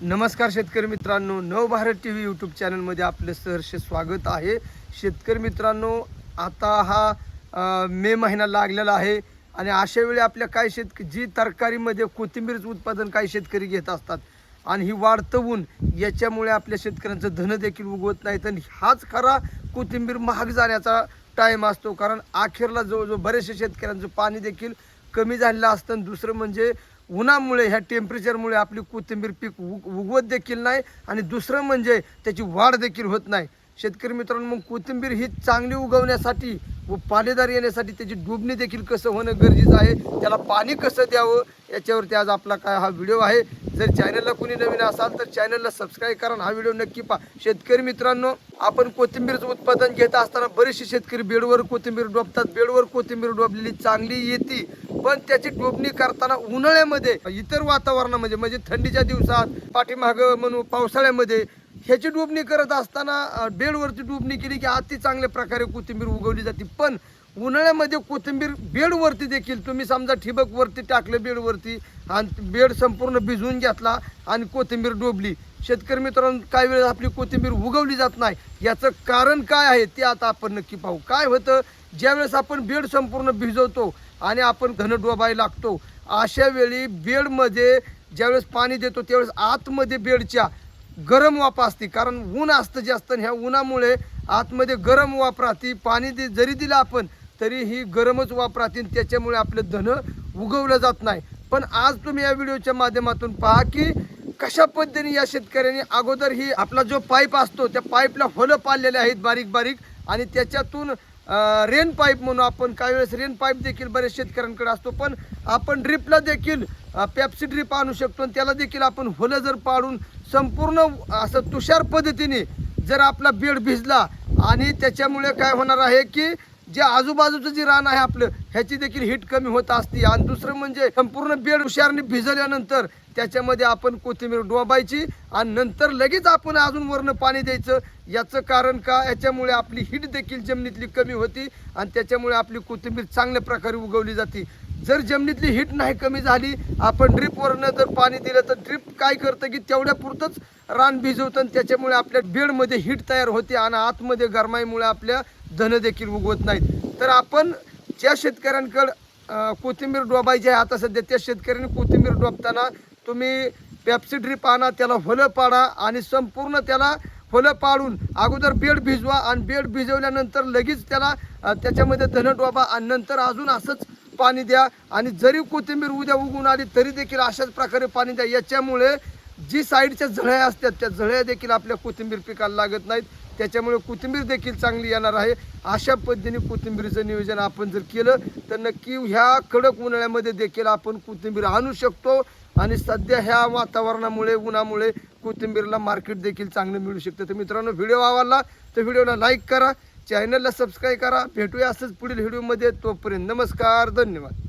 नमस्कार शेतकरी मित्रांनो नवभारत टी व्ही यूट्यूब चॅनलमध्ये आपलं सहर्ष स्वागत आहे. शेतकरी मित्रांनो आता हा मे महिना लागलेला आहे आणि अशा वेळी आपल्या काही शेतक जी तरकारीमध्ये कोथिंबीरचं उत्पादन काही शेतकरी घेत असतात आणि ही वाढतं ऊन याच्यामुळे आपल्या शेतकऱ्यांचं धन देखील उगवत नाहीत आणि हाच खरा कोथिंबीर महाग जाण्याचा टाईम असतो. कारण अखेरला जवळजवळ बरेचसे शेतकऱ्यांचं पाणी देखील कमी झालेलं असतं. आणि दुसरं म्हणजे उन्हामुळे ह्या टेम्परेचरमुळे आपली कोथिंबीर पीक उग उगवत देखील नाही आणि दुसरं म्हणजे त्याची वाढ देखील होत नाही. शेतकरी मित्रांनो मग कोथिंबीर ही चांगली उगवण्यासाठी व पाणीदार येण्यासाठी त्याची डुबणी देखील कसं होणं गरजेचं आहे त्याला पाणी कसं द्यावं याच्यावरती आज आपला काय हा व्हिडिओ आहे. जर चॅनलला कुणी नवीन असाल तर चॅनलला सबस्क्राईब करा हा व्हिडिओ नक्की पहा. शेतकरी मित्रांनो आपण कोथिंबीरचं उत्पादन घेत असताना बरेचसे शेतकरी बेडवर कोथिंबीर डोबतात. बेडवर कोथिंबीर डोबलेली चांगली येते. पण त्याची डोबणी करताना उन्हाळ्यामध्ये इतर वातावरणामध्ये म्हणजे थंडीच्या दिवसात पाठीमाग म्हणून पावसाळ्यामध्ये ह्याची डोबणी करत असताना बेडवरची डोबणी केली की अति चांगल्या प्रकारे कोथिंबीर उगवली जाते. पण उन्हाळ्यामध्ये कोथिंबीर बेडवरती देखील तुम्ही समजा ठिबकवरती टाकलं बेडवरती आणि बेड संपूर्ण भिजवून घेतला आणि कोथिंबीर डोबली. शेतकरी मित्रांनो काही वेळेस आपली कोथिंबीर उगवली जात नाही. याचं कारण काय आहे ते आता आपण नक्की पाहू. काय होतं? ज्यावेळेस आपण बेड संपूर्ण भिजवतो आणि आपण घन डोबायला लागतो अशा वेळी बेडमध्ये ज्यावेळेस पाणी देतो त्यावेळेस आतमध्ये बेडच्या गरम वाफ असते. कारण ऊन असतं जास्त ह्या उन्हामुळे आतमध्ये गरम वाफ राहते. पाणी दे जरी दिलं आपण तरी ही गरमच वापरातील त्याच्यामुळे आपलं धन उगवलं जात नाही. पण आज तुम्ही या व्हिडिओच्या माध्यमातून पहा की कशा पद्धतीने या शेतकऱ्यांनी अगोदर ही आपला जो पाईप असतो त्या पाईपला होलं पाडलेले आहेत बारीक बारीक आणि त्याच्यातून रेन पाईप म्हणून आपण काही वेळेस रेन पाईप देखील बरेच शेतकऱ्यांकडे असतो पण आपण ड्रिपला देखील पॅप्सी ड्रिप आणू शकतो आणि त्याला देखील आपण होलं जर पाडून संपूर्ण असं तुषार पद्धतीने जर आपला बेड भिजला आणि त्याच्यामुळे काय होणार आहे की जे आजूबाजूचं जे रान आहे आपलं ह्याची देखील हीट कमी होत असते. आणि दुसरं म्हणजे संपूर्ण बेड हुशारने भिजल्यानंतर त्याच्यामध्ये आपण कोथिंबीर डोबायची आणि नंतर लगेच आपण अजून वरनं पाणी द्यायचं. याचं कारण का? याच्यामुळे आपली हीट देखील जमिनीतली कमी होती आणि त्याच्यामुळे आपली कोथिंबीर चांगल्या प्रकारे उगवली जाते. जर जमिनीतली हीट नाही कमी झाली आपण ड्रिपवरनं जर पाणी दिलं तर ड्रिप काय करतं की तेवढ्या पुरतंच रान भिजवतं आणि त्याच्यामुळे आपल्या बेडमध्ये हीट तयार होते आणि आतमध्ये गरमाईमुळे आपल्या धनं देखील उगवत नाहीत. तर आपण ज्या शेतकऱ्यांकडं कोथिंबीर डोबायची आहे आता सध्या त्या शेतकऱ्यांनी कोथिंबीर डोबताना तुम्ही पॅप्सी ड्रिप आणा त्याला होलं पाडा आणि संपूर्ण त्याला फळं पाडून अगोदर बेड भिजवा आणि बेड भिजवल्यानंतर लगेच त्याला त्याच्यामध्ये धन डोबा आणि नंतर अजून असंच पाणी द्या आणि जरी कोथिंबीर उद्या उगून आली तरी देखील अशाच प्रकारे पाणी द्या. याच्यामुळे जी साईडच्या झळ्या असतात त्या झळ्या देखील आपल्या कोथिंबीर पिकाला लागत नाहीत. त्याच्यामुळे कोथिंबीर देखील चांगली येणार आहे. अशा पद्धतीने कोथिंबीरचं नियोजन आपण जर केलं तर नक्की ह्या कडक उन्हाळ्यामध्ये देखील आपण कोथिंबीर आणू शकतो. आणि सध्या ह्या वातावरणामुळे उन्हामुळे कोथिंबीरला मार्केट देखील चांगलं मिळू शकतं. तर मित्रांनो व्हिडिओ आवडला तर व्हिडिओला लाईक करा चॅनलला सबस्क्राईब करा. भेटूया असंच पुढील व्हिडिओमध्ये. तोपर्यंत नमस्कार धन्यवाद.